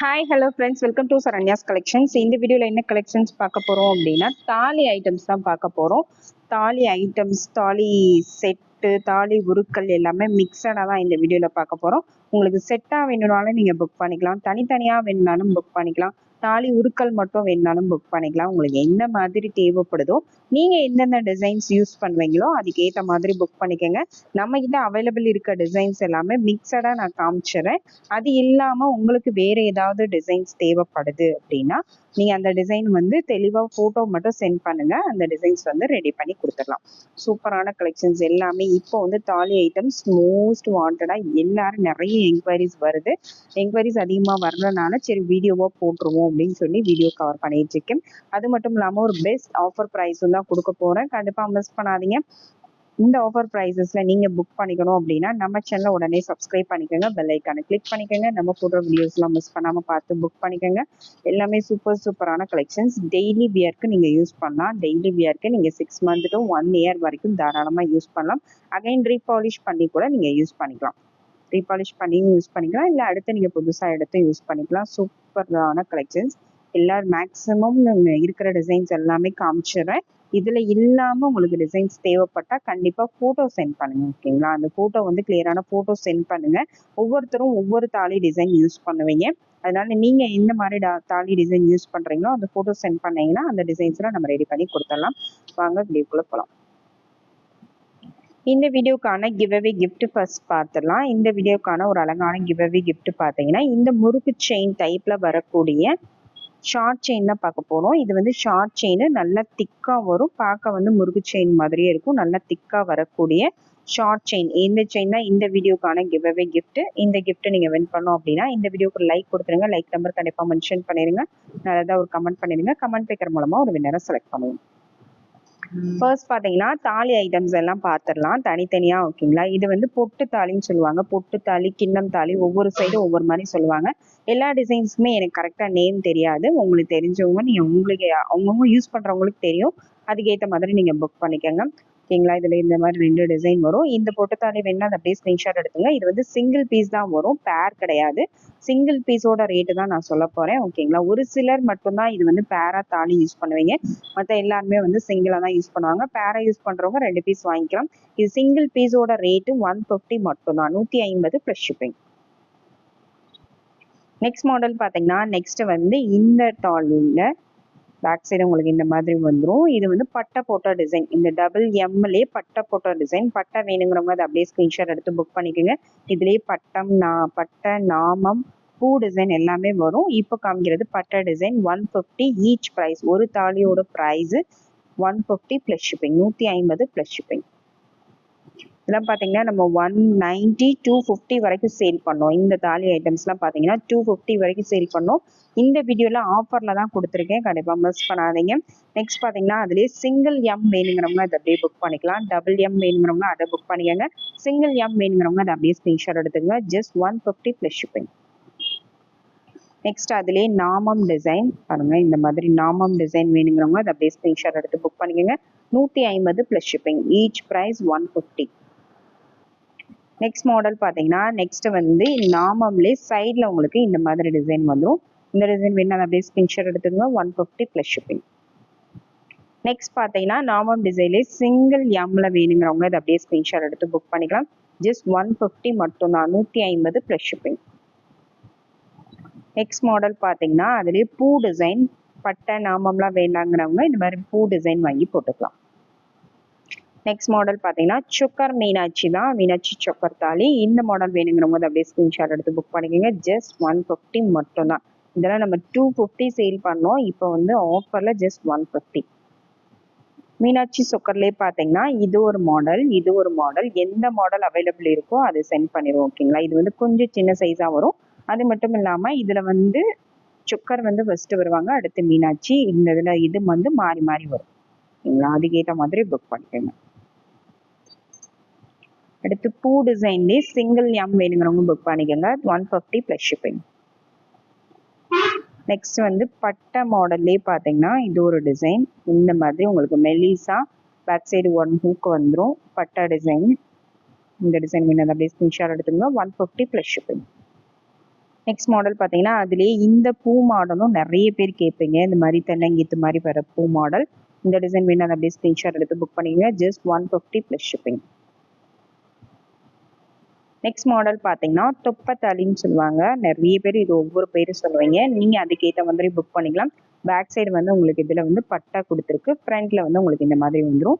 Hi hello friends welcome to Saranya's collections இந்த வீடியோவில் என்ன கலெக்ஷன்ஸ் பார்க்க போகிறோம் அப்படின்னா தாலி ஐட்டம்ஸ் தான் பார்க்க போகிறோம் தாலி ஐட்டம்ஸ் தாலி செட்டு தாலி உருக்கள் எல்லாமே மிக்சடாக தான் இந்த வீடியோவில் பார்க்க போகிறோம் உங்களுக்கு செட்டாக வேணும்னாலும் நீங்கள் புக் பண்ணிக்கலாம். தனித்தனியாக வேணுனாலும் புக் பண்ணிக்கலாம். தாலி உருக்கள் மட்டும் வேணாலும் புக் பண்ணிக்கலாம். உங்களுக்கு என்ன மாதிரி தேவைப்படுதோ நீங்கள் எந்தெந்த டிசைன்ஸ் யூஸ் பண்ணுவீங்களோ அதுக்கேற்ற மாதிரி புக் பண்ணிக்கோங்க. நம்ம கிட்ட அவைலபிள் இருக்க டிசைன்ஸ் எல்லாமே மிக்சடா நான் காமிச்சிடுறேன். அது இல்லாமல் உங்களுக்கு வேறு ஏதாவது டிசைன்ஸ் தேவைப்படுது அப்படின்னா நீங்கள் அந்த டிசைன் வந்து தெளிவாக ஃபோட்டோ மட்டும் சென்ட் பண்ணுங்கள் அந்த டிசைன்ஸ் வந்து ரெடி பண்ணி கொடுத்துடலாம். சூப்பரான கலெக்ஷன்ஸ் எல்லாமே. இப்போ வந்து தாலி ஐட்டம்ஸ் மோஸ்ட் வாண்டடாக எல்லாரும் நிறைய என்கொயரிஸ் வருது. என்கொயரிஸ் அதிகமாக வர்றதுனால சரி வீடியோவாக போட்டுருவோம் அப்படின்னு சொல்லி வீடியோ கவர் பண்ணிட்டு இருக்கேன் அது மட்டும் இல்லாமல் ஒரு பெஸ்ட் ஆஃபர் ப்ரைஸும் தான் கொடுக்க போகிறேன் கண்டிப்பாக மிஸ் பண்ணாதீங்க. இந்த ஆஃபர் ப்ரைஸஸில் நீங்கள் புக் பண்ணிக்கணும் அப்படின்னா நம்ம சேனலை உடனே சப்ஸ்கிரைப் பண்ணிக்கோங்க. பெல் ஐக்கானை கிளிக் பண்ணிக்கோங்க. நம்ம போடுற வீடியோஸ்லாம் மிஸ் பண்ணாமல் பார்த்து புக் பண்ணிக்கோங்க. எல்லாமே சூப்பர் சூப்பரான கலெக்ஷன்ஸ் டெய்லி வியர்க்கு நீங்கள் யூஸ் பண்ணலாம். டெய்லி வியர்க்கு நீங்கள் six month to one year வரைக்கும் தாராளமாக யூஸ் பண்ணலாம். அகைன் ரீபாலிஷ் பண்ணி கூட நீங்கள் யூஸ் பண்ணிக்கலாம். ரீபாலிஷ் பண்ணியும் யூஸ் பண்ணிக்கலாம். இல்லை அடுத்து நீங்கள் புதுசாக எடுத்து யூஸ் பண்ணிக்கலாம். சூப்பரான கலெக்ஷன்ஸ் எல்லா மேக்ஸிமம் இருக்கிற டிசைன்ஸ் எல்லாமே காமிச்சிடுறேன். இதில் இல்லாமல் உங்களுக்கு டிசைன்ஸ் தேவைப்பட்டால் கண்டிப்பாக ஃபோட்டோ சென்ட் பண்ணுங்கள் ஓகேங்களா அந்த ஃபோட்டோ வந்து கிளியரான ஃபோட்டோ சென்ட் பண்ணுங்கள் ஒவ்வொருத்தரும் ஒவ்வொரு தாலி டிசைன் யூஸ் பண்ணுவீங்க. அதனால நீங்கள் எந்த மாதிரி டா தாலி டிசைன் யூஸ் பண்ணுறீங்களோ அந்த ஃபோட்டோ சென்ட் பண்ணீங்கன்னா அந்த டிசைன்ஸ்லாம் நம்ம ரெடி பண்ணி கொடுத்துடலாம். வாங்க வீடியோக்குள்ளே போகலாம் இந்த வீடியோக்கான கிவ்அவே கிஃப்ட் ஃபர்ஸ்ட் பார்த்துடலாம். இந்த வீடியோக்கான ஒரு அழகான கிவ்அவே கிஃப்ட் பார்த்தீங்கன்னா இந்த முறுக்கு செயின் டைப்பில் வரக்கூடிய ஷார்ட் செயின் தான் பார்க்க போகிறோம் இது வந்து ஷார்ட் செயின் நல்லா திக்காக வரும். பார்க்க வந்து முறுக்கு செயின் மாதிரியே இருக்கும். நல்லா திக்காக வரக்கூடிய ஷார்ட் செயின் இந்த செயின் தான் இந்த வீடியோக்கான கிவ்அவே கிஃப்ட் இந்த கிஃப்ட்டை நீங்கள் வின் பண்ணோம் அப்படின்னா இந்த வீடியோக்கு லைக் கொடுத்துருங்க. லைக் நம்பர் கண்டிப்பாக மென்ஷன் பண்ணிடுங்க நல்லதாக ஒரு கமெண்ட் பண்ணிடுங்க கமெண்ட் பேக்கர் மூலமாக ஒரு வின்னரை செலக்ட் பண்ணுவோம். ஃபர்ஸ்ட் பார்த்தீங்கன்னா தாலி ஐட்டம்ஸ் எல்லாம் பார்த்துடலாம் தனித்தனியாக ஓகேங்களா? இது வந்து பொட்டு தாலின்னு சொல்லுவாங்க. பொட்டு தாலி கிண்ணம் தாலி ஒவ்வொரு சைடும் ஒவ்வொரு மாதிரி சொல்லுவாங்க. எல்லா டிசைன்ஸுமே எனக்கு கரெக்டாக நேம் தெரியாது. உங்களுக்கு தெரிஞ்சவங்க நீங்கள் உங்களுக்கு அவங்கவுங்க யூஸ் பண்ணுறவங்களுக்கு தெரியும். அதுக்கேற்ற மாதிரி நீங்கள் புக் பண்ணிக்கோங்க. ஓகேங்களா இதில் இந்த மாதிரி ரெண்டு டிசைன் வரும். இந்த பொட்டத்தாலே வேணால் அதை அப்படியே ஸ்க்ரீன்ஷாட் எடுத்துங்க இது வந்து சிங்கிள் பீஸ் தான் வரும். பேர் கிடையாது. சிங்கிள் பீஸோட ரேட்டு தான் நான் சொல்ல போகிறேன் ஓகேங்களா ஒரு சிலர் மட்டும்தான் இது வந்து பேரா தாலி யூஸ் பண்ணுவீங்க. மற்ற எல்லாருமே வந்து சிங்கிளாக தான் யூஸ் பண்ணுவாங்க. பேரா யூஸ் பண்ணுறவங்க ரெண்டு பீஸ் வாங்கிக்கலாம். இது சிங்கிள் பீஸோட ரேட்டு ஒன் ஃபிஃப்டி மட்டும்தான். நூற்றி ஐம்பது ப்ளஸ் ஷிப்பிங் நெக்ஸ்ட் மாடல் பார்த்தீங்கன்னா நெக்ஸ்ட் வந்து இந்த டாலில் பேக் சைடு உங்களுக்கு இந்த மாதிரி வந்துடும் இது வந்து பட்டை போட்டோ டிசைன் இந்த டபுள் எம்லே பட்டை போட்ட டிசைன் பட்டை வேணுங்கிறவங்க அதை அப்படியே ஸ்க்ரீன்ஷாட் எடுத்து புக் பண்ணிக்கோங்க. இதுலேயே பட்டம் நா பட்டை நாமம் பூ டிசைன் எல்லாமே வரும். இப்போ காமிக்கிறது பட்டை design one fifty each price ஒரு தாலியோட price one fifty plus shipping நூற்றி ஐம்பது ப்ளஸ் ஷிப்பிங் இதெல்லாம் பார்த்தீங்கன்னா நம்ம ஒன் நைன்ட்டி டூ ஃபிஃப்டி வரைக்கும் சேல் பண்ணோம். இந்த தாலி ஐட்டம்ஸ்லாம் பார்த்தீங்கன்னா டூ ஃபிஃப்டி வரைக்கும் சேல் பண்ணோம். இந்த வீடியோவில் ஆஃபரில் தான் கொடுத்துருக்கேன். கண்டிப்பாக மிஸ் பண்ணாதீங்க. நெக்ஸ்ட் பார்த்தீங்கன்னா அதுலேயே சிங்கிள் எம் வேணுங்கிறவங்க அதை அப்படியே புக் பண்ணிக்கலாம். டபுள் எம் வேணுங்கிறவங்க அதை புக் பண்ணிக்கோங்க. சிங்கிள் எம் வேணுங்கிறவங்க அதை அப்படியே ஸ்க்ரீன்ஷாட் எடுத்துக்கோங்க. Just one fifty plus shipping next அதுலேயே நாமம் டிசைன் பாருங்க இந்த மாதிரி நாமம் டிசைன் வேணுங்கிறவங்க அதை அப்படியே ஸ்க்ரீன்ஷாட் எடுத்து புக் பண்ணிக்கோங்க. நூற்றி ஐம்பது plus shipping each price one fifty next model பார்த்தீங்கன்னா நெக்ஸ்ட் வந்து நாமம்லே சைடில் உங்களுக்கு இந்த மாதிரி டிசைன் வந்துடும் இந்த டிசைன் வேணும் அப்படியே ஸ்கிரீன்ஷாட் எடுத்துக்கோங்க. One fifty plus shipping next பார்த்தீங்கன்னா நாமம் டிசைன்லே சிங்கிள் எம்ல வேணுங்கிறவங்க இதை அப்படியே ஸ்கிரீன்ஷாட் எடுத்து புக் பண்ணிக்கலாம். ஜஸ்ட் ஒன் ஃபிஃப்டி மட்டும்தான். நூற்றி ஐம்பது ப்ளஸ் ஷிப்பிங் நெக்ஸ்ட் மாடல் பார்த்தீங்கன்னா அதுலேயே பூ டிசைன் பட்டை நாமம்லாம் வேண்டாங்கிறவங்க இந்த மாதிரி பூ டிசைன் வாங்கி போட்டுக்கலாம். நெக்ஸ்ட் மாடல் பார்த்தீங்கன்னா சுக்கர் மீனாட்சி தான். மீனாட்சி சொக்கர் தாலி. இந்த மாடல் வேணுங்கிறவங்க அதை அப்படியே ஸ்க்ரீன்ஷாட் எடுத்து புக் பண்ணிக்கோங்க. ஜஸ்ட் ஒன் ஃபிஃப்டி மட்டும்தான். இதெல்லாம் நம்ம டூ ஃபிஃப்டி சேல் பண்ணோம். இப்போ வந்து ஆஃபரில் ஜஸ்ட் ஒன் ஃபிஃப்டி மீனாட்சி சொக்கர்லேயே பார்த்தீங்கன்னா இது ஒரு மாடல் இது ஒரு மாடல் எந்த மாடல் அவைலபிள் இருக்கோ அதை சென்ட் பண்ணிடுவோம் ஓகேங்களா இது வந்து கொஞ்சம் சின்ன சைஸாக வரும். அது மட்டும் இல்லாமல் இதில் வந்து சுக்கர் வந்து ஃபஸ்ட்டு வருவாங்க அடுத்து மீனாட்சி. இந்த இதில் இது வந்து மாறி மாறி வரும். ஓகேங்களா? அதுக்கேற்ற மாதிரி புக் பண்ணிக்கோங்க. அடுத்து பூ டிசைன்லேயே சிங்கிள் எம் வேணுங்கிறவங்க புக் பண்ணிக்கோங்க. One fifty plus shipping next வந்து பட்டை மாடல்லே பார்த்தீங்கன்னா இது ஒரு டிசைன் இந்த மாதிரி உங்களுக்கு மெலிசா பேக் சைடு ஒன் ஹூக் வந்துடும் பட்டை டிசைன் இந்த டிசைன் வேணும் அப்படியே ஸ்கிரீன்ஷாட் எடுத்துங்க one fifty plus shipping next model பார்த்தீங்கன்னா அதுலேயே இந்த பூ மாடலும் நிறைய பேர் கேட்பீங்க. இந்த மாதிரி தென்னங்கீத்து மாதிரி வர பூ மாடல் இந்த டிசைன் வேணும் அதை அப்படியே ஸ்க்ரீன்ஷாட் எடுத்து புக் பண்ணிக்கோங்க. Just one fifty plus shipping next model பார்த்தீங்கன்னா துப்பத்தாலின்னு சொல்லுவாங்க. நிறைய பேர் இது ஒவ்வொரு பேரும் சொல்லுவீங்க. நீங்கள் அதுக்கேற்ற மாதிரி புக் பண்ணிக்கலாம். பேக் சைடு வந்து உங்களுக்கு இதில் வந்து பட்டா கொடுத்துருக்கு. ஃப்ரண்ட்டில் வந்து உங்களுக்கு இந்த மாதிரி வந்துடும்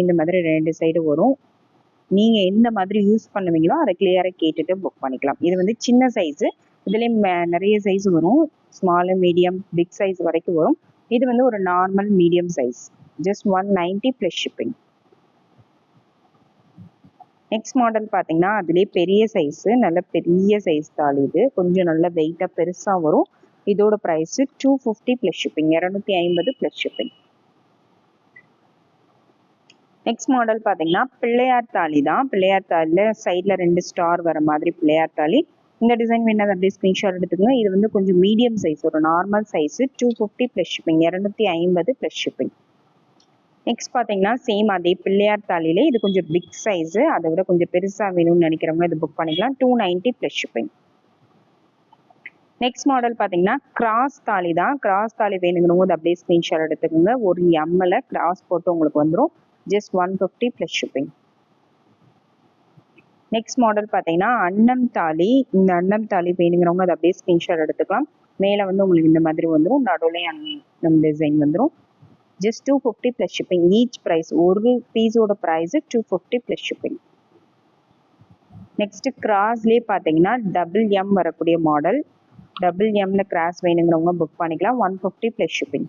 இந்த மாதிரி ரெண்டு சைடு வரும். நீங்கள் எந்த மாதிரி யூஸ் பண்ணுவீங்களோ அதை கிளியராக கேட்டுட்டு புக் பண்ணிக்கலாம். இது வந்து சின்ன சைஸு இதுலேயும் நிறைய சைஸ் வரும். ஸ்மாலு மீடியம் பிக் சைஸ் வரைக்கும் வரும். இது வந்து ஒரு normal medium size just one ninety plus shipping next model பார்த்தீங்கன்னா அதுலேயே பெரிய சைஸு நல்ல பெரிய சைஸ் தாள் இது. கொஞ்சம் நல்ல வெயிட்டாக பெருசாக வரும். இதோட price two fifty plus shipping இரநூத்தி ஐம்பது ப்ளஸ் ஷிப்பிங் நெக்ஸ்ட் மாடல் பார்த்தீங்கன்னா பிள்ளையார் தாலி தான். பிள்ளையார் தாலியில் சைடில் ரெண்டு ஸ்டார் வர மாதிரி பிள்ளையார் தாலி இந்த டிசைன் வேணால் அப்படியே ஸ்க்ரீன்ஷாட் எடுத்துக்கோங்க. இது வந்து கொஞ்சம் மீடியம் சைஸ் ஒரு normal size two fifty plus shipping இரநூத்தி ஐம்பது ப்ளஸ் ஷிப்பிங் நெக்ஸ்ட் பார்த்தீங்கன்னா சேம் அதே பிள்ளையார் தாலியிலே இது கொஞ்சம் பிக் சைஸு அதை விட கொஞ்சம் பெருசாக வேணும்னு நினைக்கிறவங்க இது புக் பண்ணிக்கலாம். Two ninety plus shipping next model பார்த்தீங்கன்னா கிராஸ் தாலி தான். கிராஸ் தாலி வேணுங்கிறவங்க அது அப்படியே ஸ்க்ரீன்ஷாட் எடுத்துக்கோங்க. ஒரு எம்மில் கிராஸ் போட்டு உங்களுக்கு வந்துடும் just one fifty plus shipping next model பார்த்தீங்கன்னா அன்னம் தாலி. இந்த அன்னம் தாலி வேணுங்கிறவங்க அதை அப்படியே ஸ்க்ரீன்ஷாட் எடுத்துக்கலாம். மேலே வந்து உங்களுக்கு இந்த மாதிரி வந்துடும் நடுவில் அன்னம் டிசைன் வந்துடும் just two fifty plus shipping each price ஒரு பீஸோட price two fifty plus shipping next கிராஸ்லேயே பார்த்தீங்கன்னா டபுள் எம் வரக்கூடிய மாடல் டபுள் எம்ல கிராஸ் வேணுங்கிறவங்க புக் பண்ணிக்கலாம். One fifty plus shipping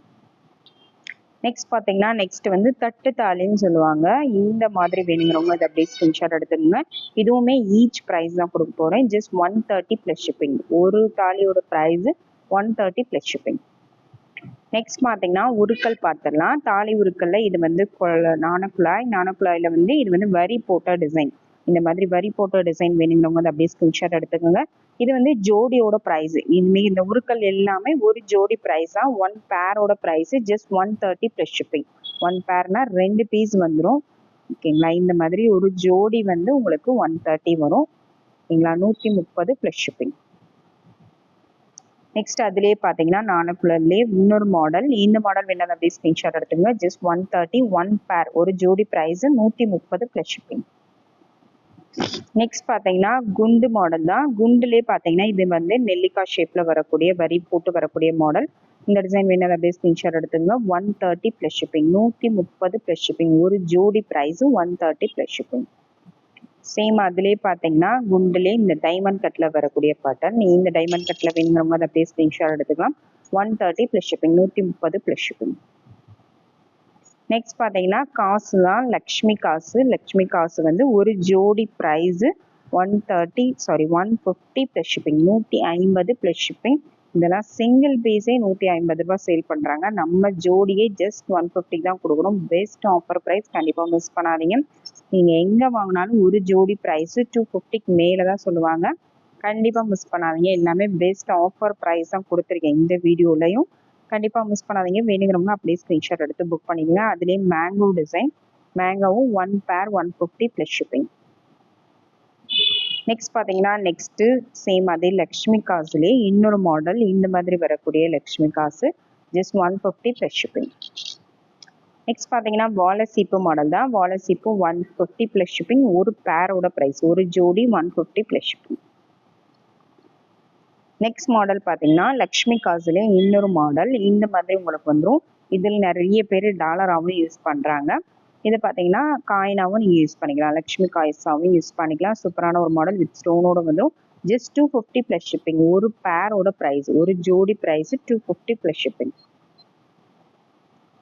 next பார்த்தீங்கன்னா நெக்ஸ்ட் வந்து தட்டு தாலின்னு சொல்லுவாங்க. இந்த மாதிரி வேணுங்கிறவங்க அதை அப்படியே ஸ்கிரீன்ஷாட் எடுத்துக்கோங்க. இதுவுமே ஈச் ப்ரைஸ் தான் கொடுக்க போகிறேன் just one thirty plus shipping ஒரு தாலியோட price one thirty plus shipping next பார்த்தீங்கன்னா உருக்கல் பார்த்துடலாம். தாலி உருக்கல்ல இது வந்து நாணக்குழாய் நாணக்குழாயில் வந்து இது வந்து வரி போட்ட டிசைன் இந்த மாதிரி வரி போட்ட டிசைன் வேணுங்கிறவங்க வந்து அப்படியே ஸ்கிரீன்ஷாட் எடுத்துக்கோங்க. இது வந்து ஜோடியோட ப்ரைஸ் இனிமேல் இந்த உருக்கள் எல்லாமே ஒரு ஜோடி ப்ரைஸா ஒன் பேரோட price just one thirty plus shipping one பேர்னா ரெண்டு பீஸ் வந்துடும் ஓகேங்களா இந்த மாதிரி ஒரு ஜோடி வந்து உங்களுக்கு ஒன் தேர்ட்டி வரும். ஓகேங்களா? நூற்றி முப்பது ப்ளஸ் ஷிப்பிங் நெக்ஸ்ட் அதுலேயே பார்த்தீங்கன்னா நானக்குள்ளர்லேயே இன்னொரு மாடல் இந்த மாடல் வேணாலும் அப்படியே ஸ்க்ரீன்ஷாட் எடுத்துங்க ஜஸ்ட் ஒன் தேர்ட்டி ஒன் பேர் ஒரு ஜோடி ப்ரைஸ் நூற்றி முப்பது ப்ளஸ் ஷிப்பிங் நெக்ஸ்ட் பார்த்தீங்கன்னா குண்டு மாடல் தான். குண்டுலேயே பார்த்தீங்கன்னா இது வந்து நெல்லிக்காய் ஷேப்பில் வரக்கூடிய வரி போட்டு வரக்கூடிய மாடல் இந்த டிசைன் வேணும் அப்படியே ஸ்க்ரீன்ஷாட் எடுத்துங்க ஒன் தேர்ட்டி ப்ளஸ் ஷிப்பிங் நூற்றி முப்பது ப்ளஸ் ஷிப்பிங் ஒரு ஜோடி ப்ரைஸும் one thirty plus shipping same அதுலேயே பார்த்தீங்கன்னா குண்டுலேயே இந்த டைமண்ட் கட்டில் வரக்கூடிய பேட்டர்ன் இந்த டைமண்ட் கட்டில் வேணுங்கிறவங்க அதை அப்படியே ஸ்க்ரீன்ஷாட் எடுத்துக்கலாம். ஒன் தேர்ட்டி ப்ளஸ் ஷிப்பிங் நூற்றி முப்பது ப்ளஸ் ஷிப்பிங் நெக்ஸ்ட் பார்த்தீங்கன்னா காசு தான் லக்ஷ்மி காசு. லக்ஷ்மி காசு வந்து ஒரு ஜோடி price one thirty sorry one fifty plus shipping நூற்றி ஐம்பது ப்ளஸ் ஷிப்பிங் இதெல்லாம் சிங்கிள் பீஸே நூற்றி ஐம்பது ரூபா சேல் பண்ணுறாங்க நம்ம ஜோடியே ஜஸ்ட் ஒன் ஃபிஃப்டி தான் கொடுக்குறோம் பெஸ்ட் ஆஃபர் ப்ரைஸ் கண்டிப்பாக மிஸ் பண்ணாதீங்க. நீங்கள் எங்கே வாங்கினாலும் ஒரு ஜோடி ப்ரைஸு டூ ஃபிஃப்டிக்கு மேலே தான் சொல்லுவாங்க. கண்டிப்பாக மிஸ் பண்ணாதீங்க. எல்லாமே பெஸ்ட் ஆஃபர் ப்ரைஸ் தான் கொடுத்துருக்கேன் இந்த வீடியோலையும். கண்டிப்பாக மிஸ் பண்ணாதீங்க. வேணுங்கிறவங்க அப்படியே ஸ்க்ரீன்ஷாட் எடுத்து புக் பண்ணிக்கோங்க. அதுலேயே mango design மேங்கோவும் one pair one fifty plus shipping next பார்த்தீங்கன்னா நெக்ஸ்ட்டு சேம் அதே லக்ஷ்மி காசுலேயே இன்னொரு மாடல் இந்த மாதிரி வரக்கூடிய லக்ஷ்மி காசு. Just one fifty plus shipping next பார்த்தீங்கன்னா வாலசீப்பு மாடல் தான். வாலசீப்பு ஒன் ஃபிஃப்டி ப்ளஸ் ஷிப்பிங் ஒரு பேரோட ப்ரைஸ் ஒரு ஜோடி one fifty plus shipping next model பார்த்தீங்கன்னா லக்ஷ்மி காசுலேயே இன்னொரு மாடல் இந்த மாதிரி உங்களுக்கு வந்துடும் இதில் நிறைய பேர் டாலராகவும் யூஸ் பண்ணுறாங்க இது பார்த்தீங்கன்னா காயினாகவும் நீங்கள் யூஸ் பண்ணிக்கலாம். லக்ஷ்மி காய்ஸாகவும் யூஸ் பண்ணிக்கலாம். சூப்பரான ஒரு மாடல் வித் ஸ்டோனோட வந்துடும் just two fifty plus shipping ஒரு பேரோட ப்ரைஸ் ஒரு ஜோடி price two fifty plus shipping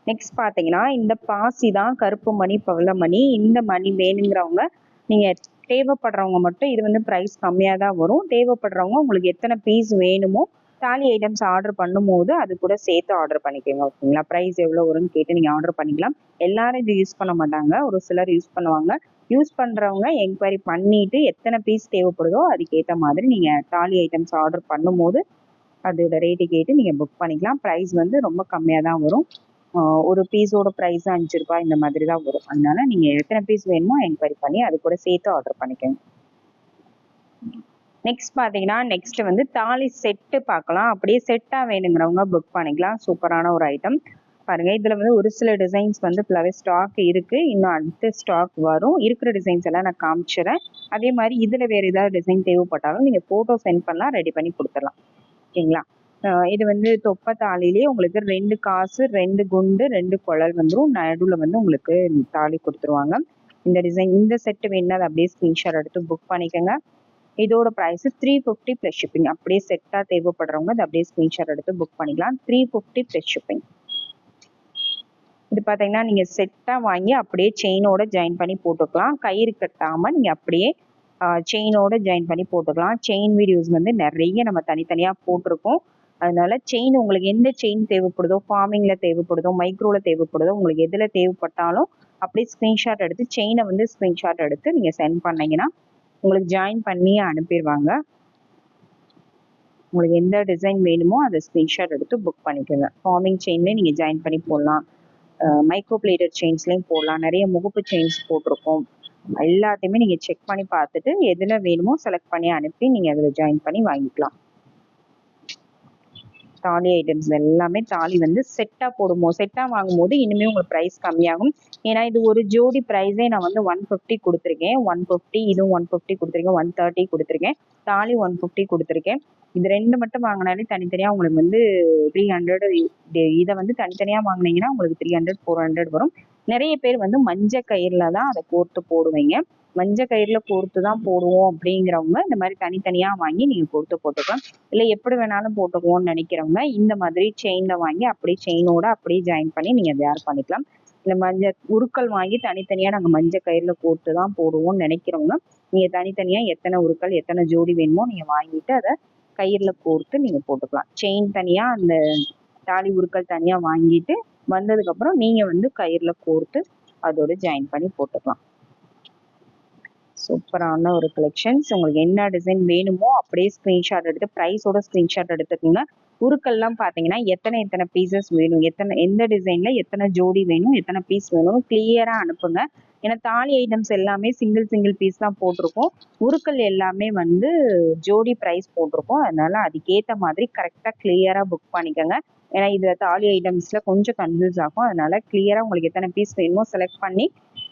next பார்த்தீங்கன்னா இந்த பாசி தான் கருப்பு மணி பவள மணி. இந்த மணி வேணுங்கிறவங்க நீங்கள் தேவைப்படுறவங்க மட்டும் இது வந்து ப்ரைஸ் கம்மியாக தான் வரும். தேவைப்படுறவங்க உங்களுக்கு எத்தனை பீஸ் வேணுமோ தாலி ஐட்டம்ஸ் ஆர்டர் பண்ணும்போது அது கூட சேர்த்து ஆர்டர் பண்ணிக்கோங்க ஓகேங்களா ப்ரைஸ் எவ்வளோ வரும்னு கேட்டு நீங்கள் ஆர்டர் பண்ணிக்கலாம். எல்லாரும் இது யூஸ் பண்ண மாட்டாங்க. ஒரு சிலர் யூஸ் பண்ணுவாங்க. யூஸ் பண்ணுறவங்க என்கொயரி பண்ணிட்டு எத்தனை பீஸ் தேவைப்படுதோ அதுக்கேற்ற மாதிரி நீங்கள் தாலி ஐட்டம்ஸ் ஆர்டர் பண்ணும்போது அதோட ரேட்டு கேட்டு நீங்கள் புக் பண்ணிக்கலாம். ப்ரைஸ் வந்து ரொம்ப கம்மியாக தான் வரும். ஒரு பீஸோட ப்ரைஸ் அஞ்சு ரூபாய் இந்த மாதிரி தான் வரும். அதனால நீங்கள் எத்தனை பீஸ் வேணுமோ என்கொயரி பண்ணி அது கூட சேர்த்து ஆர்டர் பண்ணிக்கோங்க. நெக்ஸ்ட் பார்த்தீங்கன்னா நெக்ஸ்ட் வந்து தாலி செட்டு பார்க்கலாம் அப்படியே செட்டாக வேணுங்கிறவங்க புக் பண்ணிக்கலாம். சூப்பரான ஒரு ஐட்டம் பாருங்க இதில் வந்து ஒரு சில டிசைன்ஸ் வந்து ஃபுல்லாகவே ஸ்டாக் இருக்குது இன்னும் அடுத்த ஸ்டாக் வரும். இருக்கிற டிசைன்ஸ் எல்லாம் நான் காமிச்சிடுறேன் அதே மாதிரி இதில் வேறு ஏதாவது டிசைன் தேவைப்பட்டாலும் நீங்கள் ஃபோட்டோ சென்ட் பண்ணலாம் ரெடி பண்ணி கொடுத்துடலாம். ஓகேங்களா? இது வந்து தொப்பை தாலிலே உங்களுக்கு ரெண்டு காசு ரெண்டு குண்டு ரெண்டு குழல் வந்துடும் நடுவில் வந்து உங்களுக்கு தாலி கொடுத்துருவாங்க. இந்த டிசைன் இந்த செட்டு வேணுன்னா அதை அப்படியே ஸ்க்ரீன்ஷாட் எடுத்து புக் பண்ணிக்கோங்க. இதோட price three fifty plus shipping அப்படியே செட்டாக தேவைப்படுறவங்க அதை அப்படியே ஸ்க்ரீன்ஷாட் எடுத்து புக் பண்ணிக்கலாம். த்ரீ ஃபிஃப்டி ப்ளஸ் ஷிப்பிங் இது பார்த்தீங்கன்னா நீங்கள் செட்டாக வாங்கி அப்படியே செயினோட ஜாயின் பண்ணி போட்டுக்கலாம். கயிறு கட்டாமல் நீங்கள் அப்படியே செயினோட ஜாயின் பண்ணி போட்டுக்கலாம். செயின் வீடியோஸ் வந்து நிறைய நம்ம தனித்தனியாக போட்டிருக்கோம். அதனால செயின் உங்களுக்கு எந்த செயின் தேவைப்படுதோ ஃபார்மிங்கில் தேவைப்படுதோ மைக்ரோவில் தேவைப்படுதோ உங்களுக்கு எதில் தேவைப்பட்டாலும் அப்படியே ஸ்க்ரீன்ஷாட் எடுத்து செயினை வந்து ஸ்க்ரீன்ஷாட் எடுத்து நீங்கள் சென்ட் பண்ணீங்கன்னா உங்களுக்கு ஜாயின் பண்ணி அனுப்பிடுவாங்க உங்களுக்கு எந்த டிசைன் வேணுமோ அதை ஸ்க்ரீன்ஷாட் எடுத்து புக் பண்ணிக்கோங்க. ஃபார்மிங் செயின்லேயே நீங்கள் ஜாயின் பண்ணி போடலாம். மைக்ரோ பிளேட்டட் செயின்ஸ்லேயும் போடலாம். நிறைய முகப்பு செயின்ஸ் போட்டிருக்கோம். எல்லாத்தையுமே நீங்கள் செக் பண்ணி பார்த்துட்டு எதில் வேணுமோ செலக்ட் பண்ணி அனுப்பி நீங்கள் அதில் ஜாயின் பண்ணி வாங்கிக்கலாம். தாலி ஐட்டம்ஸ் எல்லாமே தாலி வந்து செட்டாக போடுமோ செட்டாக வாங்கும்போது இனிமேல் உங்களுக்கு ப்ரைஸ் கம்மியாகும். ஏன்னா இது ஒரு ஜோடி ப்ரைஸே நான் வந்து ஒன் ஃபிஃப்டி கொடுத்துருக்கேன். ஒன் ஃபிஃப்டி இதுவும் ஒன் ஃபிஃப்டி கொடுத்துருக்கேன். ஒன் தேர்ட்டி கொடுத்துருக்கேன். தாலி ஒன் ஃபிஃப்டி கொடுத்துருக்கேன். இது ரெண்டு மட்டும் வாங்கினாலே தனித்தனியாக உங்களுக்கு வந்து த்ரீ ஹண்ட்ரட் இதை வந்து தனித்தனியாக வாங்கினீங்கன்னா உங்களுக்கு த்ரீ ஹண்ட்ரட் ஃபோர் ஹண்ட்ரட் வரும். நிறைய பேர் வந்து மஞ்சள் கயிறில் தான் அதை கோர்த்து போடுவீங்க. மஞ்சள் கயிறில் கோர்த்து தான் போடுவோம் அப்படிங்கிறவங்க இந்த மாதிரி தனித்தனியாக வாங்கி நீங்கள் கோர்த்து போட்டுக்கலாம். இல்லை எப்படி வேணாலும் போட்டுக்குவோம்னு நினைக்கிறவங்க இந்த மாதிரி செயினில் வாங்கி அப்படியே செயினோட அப்படியே ஜாயின் பண்ணி நீங்கள் தயார் பண்ணிக்கலாம். இந்த மஞ்சள் உருக்கள் வாங்கி தனித்தனியாக நாங்கள் மஞ்சள் கயிறில் கோர்த்து தான் போடுவோம்னு நினைக்கிறவங்க நீங்கள் தனித்தனியாக எத்தனை உருக்கள் எத்தனை ஜோடி வேணுமோ நீங்கள் வாங்கிட்டு அதை கயிறில் கோர்த்து நீங்கள் போட்டுக்கலாம். செயின் தனியாக அந்த தாலி உருக்கள் தனியாக வாங்கிட்டு வந்ததுக்கப்புறம் நீங்கள் வந்து கயிறில் கோர்த்து அதோட ஜாயின் பண்ணி போட்டுக்கலாம். சூப்பரான ஒரு கலெக்ஷன்ஸ் உங்களுக்கு என்ன டிசைன் வேணுமோ அப்படியே ஸ்க்ரீன்ஷாட் எடுத்து ப்ரைஸோட ஸ்க்ரீன்ஷாட் எடுத்துக்கோங்க. உருக்கள்லாம் பார்த்தீங்கன்னா எத்தனை எத்தனை பீசஸ் வேணும்? எத்தனை எந்த டிசைனில் எத்தனை ஜோடி வேணும்? எத்தனை பீஸ் வேணும் கிளியராக அனுப்புங்க. ஏன்னா தாலி ஐட்டம்ஸ் எல்லாமே சிங்கிள் சிங்கிள் பீஸ் தான் போட்டிருக்கோம். உருக்கள் எல்லாமே வந்து ஜோடி ப்ரைஸ் போட்டிருக்கோம். அதனால அதுக்கேற்ற மாதிரி கரெக்டாக கிளியராக புக் பண்ணிக்கோங்க. ஏன்னா இதில் தாலி ஐட்டம்ஸில் கொஞ்சம் கன்ஃபியூஸ் ஆகும். அதனால கிளியராக உங்களுக்கு எத்தனை பீஸ் வேணுமோ செலக்ட் பண்ணி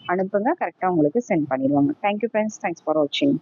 அனுப்புங்க. கரெக்டாக உங்களுக்கு சென்ட் பண்ணிடுவாங்க. தேங்க்யூ ஃப்ரெண்ட்ஸ் தேங்க்ஸ் ஃபார் வாட்சிங்